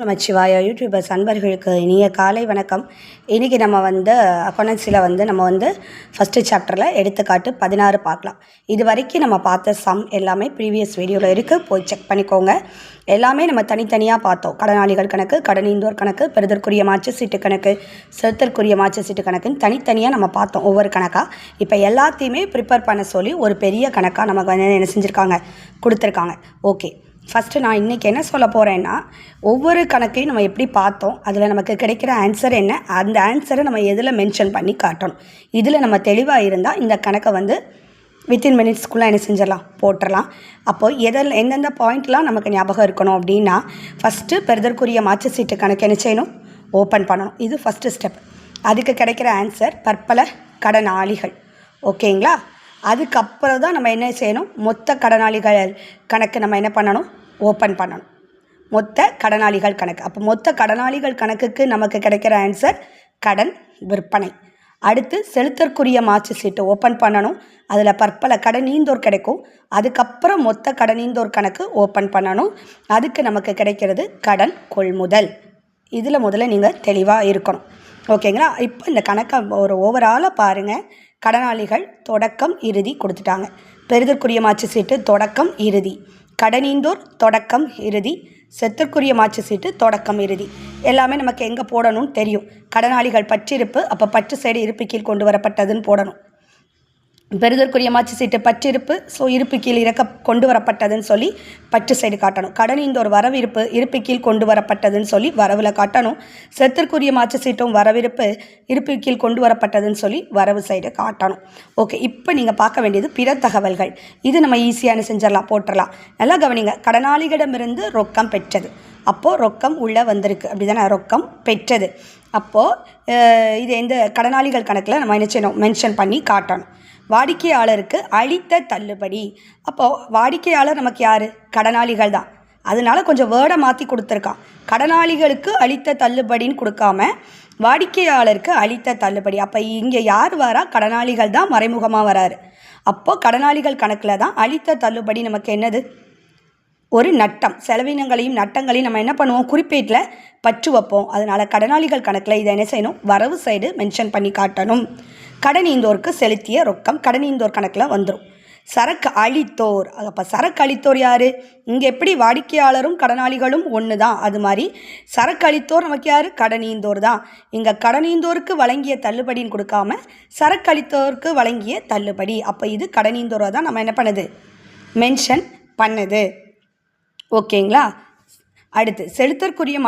நமச்சிவாய YouTubers அன்பர்களுக்கு இனிய காலை வணக்கம். இன்றைக்கி நம்ம வந்து அக்கௌண்டன்சியில் வந்து நம்ம வந்து ஃபஸ்ட்டு சாப்டரில் எடுத்துக்காட்டு பதினாறு பார்க்கலாம். இது வரைக்கும் நம்ம பார்த்த சம் எல்லாமே ப்ரீவியஸ் வீடியோவில் இருக்குது போய் செக் பண்ணிக்கோங்க. எல்லாமே நம்ம தனித்தனியாக பார்த்தோம். கடனாளிகள் கணக்கு கடனீந்தோர் கணக்கு பெறுதற்குரிய மாற்று சீட்டு கணக்கு செலுத்தற்குரிய மாற்று சீட்டு கணக்குன்னு தனித்தனியாக நம்ம பார்த்தோம். ஒவ்வொரு கணக்காக இப்போ எல்லாத்தையுமே ப்ரிப்பேர் பண்ண சொல்லி ஒரு பெரிய கணக்காக நமக்கு வந்து என்ன செஞ்சுருக்காங்க? கொடுத்துருக்காங்க. ஓகே ஃபஸ்ட்டு நான் இன்றைக்கி என்ன சொல்ல போகிறேன்னா ஒவ்வொரு கணக்கையும் நம்ம எப்படி பார்த்தோம் அதில் நமக்கு கிடைக்கிற ஆன்சர் என்ன அந்த ஆன்சரை நம்ம எதில் மென்ஷன் பண்ணி காட்டணும். இதில் நம்ம தெளிவாக இருந்தால் இந்த கணக்கை வந்து வித்தின் மினிட்ஸ்க்குள்ளே என்ன செஞ்சிடலாம் போட்டுடலாம். அப்போது எதில் எந்தெந்த பாயிண்ட்லாம் நமக்கு ஞாபகம் இருக்கணும் அப்படின்னா ஃபஸ்ட்டு பெறுதற்குரிய மாற்று சீட்டு கணக்கு என்ன செய்யணும்? ஓப்பன் பண்ணணும். இது ஃபஸ்ட்டு ஸ்டெப் அதுக்கு கிடைக்கிற ஆன்சர் பற்பல கடனாளிகள். ஓகேங்களா அதுக்கப்புறம் தான் நம்ம என்ன செய்யணும்? மொத்த கடனாளிகள் கணக்கு நம்ம என்ன பண்ணணும்? ஓப்பன் பண்ணணும். மொத்த கடனாளிகள் கணக்கு. அப்போ மொத்த கடனாளிகள் கணக்குக்கு நமக்கு கிடைக்கிற ஆன்சர் கடன் விற்பனை. அடுத்து செலுத்தற்குரிய மாச்சு சீட்டு ஓப்பன் பண்ணணும். அதில் பற்பல கடனீந்தோர் கிடைக்கும். அதுக்கப்புறம் மொத்த கடனீந்தோர் கணக்கு ஓப்பன் பண்ணணும். அதுக்கு நமக்கு கிடைக்கிறது கடன் கொள்முதல். இதில் முதல்ல நீங்கள் தெளிவாக இருக்கணும். ஓகேங்களா? இப்போ இந்த கணக்கை ஒரு ஓவராலாக பாருங்கள் கடனாளிகள் தொடக்கம் இறுதி கொடுத்துட்டாங்க. பெறுதற்குரிய மாச்சு சீட்டு தொடக்கம் இறுதி. கடனீந்தோர் தொடக்கம் இறுதி. செத்துக்குரிய மாற்று சீட்டு தொடக்கம் இறுதி. எல்லாமே நமக்கு எங்கே போடணும்னு தெரியும். கடனாளிகள் பற்றிருப்பு அப்போ பற்று சைடு இருப்பு கீழ் கொண்டு வரப்பட்டதுன்னு போடணும். பெறுதற்குரிய மாற்று சீட்டு பற்றிருப்பு ஸோ இருப்பு கீழ் இறக்க கொண்டு வரப்பட்டதுன்னு சொல்லி பற்று சைடு காட்டணும். கடன் இந்த ஒரு வரவிருப்பு இருப்பு கீழ் கொண்டு வரப்பட்டதுன்னு சொல்லி வரவில் காட்டணும். செத்திற்குரிய மாற்று சீட்டும் வரவிருப்பு இருப்பு கீழ் கொண்டு வரப்பட்டதுன்னு சொல்லி வரவு சைடு காட்டணும். ஓகே இப்போ நீங்கள் பார்க்க வேண்டியது பிற தகவல்கள். இது நம்ம ஈஸியான செஞ்சிடலாம் போட்டுடலாம் நல்லா கவனிங்க கடனாளிகளிடமிருந்து ரொக்கம் பெற்றது. அப்போது ரொக்கம் உள்ளே வந்திருக்கு. அப்படி தானே ரொக்கம் பெற்றது. அப்போது இது எந்த கடனாளிகள் கணக்கில் நம்ம என்ன செய்யணும்? மென்ஷன் பண்ணி காட்டணும். வாடிக்கையாளருக்கு அளித்த தள்ளுபடி. அப்போது வாடிக்கையாளர் நமக்கு யார்? கடனாளிகள் தான். அதனால் கொஞ்சம் வேர்டை மாற்றி கொடுத்துருக்கான். கடனாளிகளுக்கு அளித்த தள்ளுபடின்னு கொடுக்காம வாடிக்கையாளருக்கு அளித்த தள்ளுபடி. அப்போ இங்கே யார் வரா? கடனாளிகள் தான் மறைமுகமாக வராரு. அப்போது கடனாளிகள் கணக்கில் தான் அளித்த தள்ளுபடி நமக்கு என்னது? ஒரு நட்டம். செலவினங்களையும் நட்டங்களையும் நம்ம என்ன பண்ணுவோம்? குறிப்பேட்டில் பற்று வைப்போம். அதனால் கடனாளிகள் கணக்கில் இதை என்ன செய்யணும்? வரவு சைடு மென்ஷன் பண்ணி காட்டணும். கடனீந்தோருக்கு செலுத்திய ரொக்கம் கடனீந்தோர் கணக்கில் வந்துடும் சரக்கு அளித்தோர் அப்போ சரக்கு அளித்தோர் யார்? இங்கே எப்படி வாடிக்கையாளரும் கடனாளிகளும் ஒன்று தான் அது மாதிரி சரக்கு அளித்தோர் நமக்கு யார்? கடனீந்தோர் தான். இங்கே கடனீந்தோருக்கு வழங்கிய தள்ளுபடின்னு கொடுக்காம சரக்கு அளித்தோருக்கு வழங்கிய தள்ளுபடி. அப்போ இது கடனீந்தோரை தான் நம்ம என்ன பண்ணுது? மென்ஷன் பண்ணுது. ஓகேங்களா? அடுத்து செலுத்தற்குரிய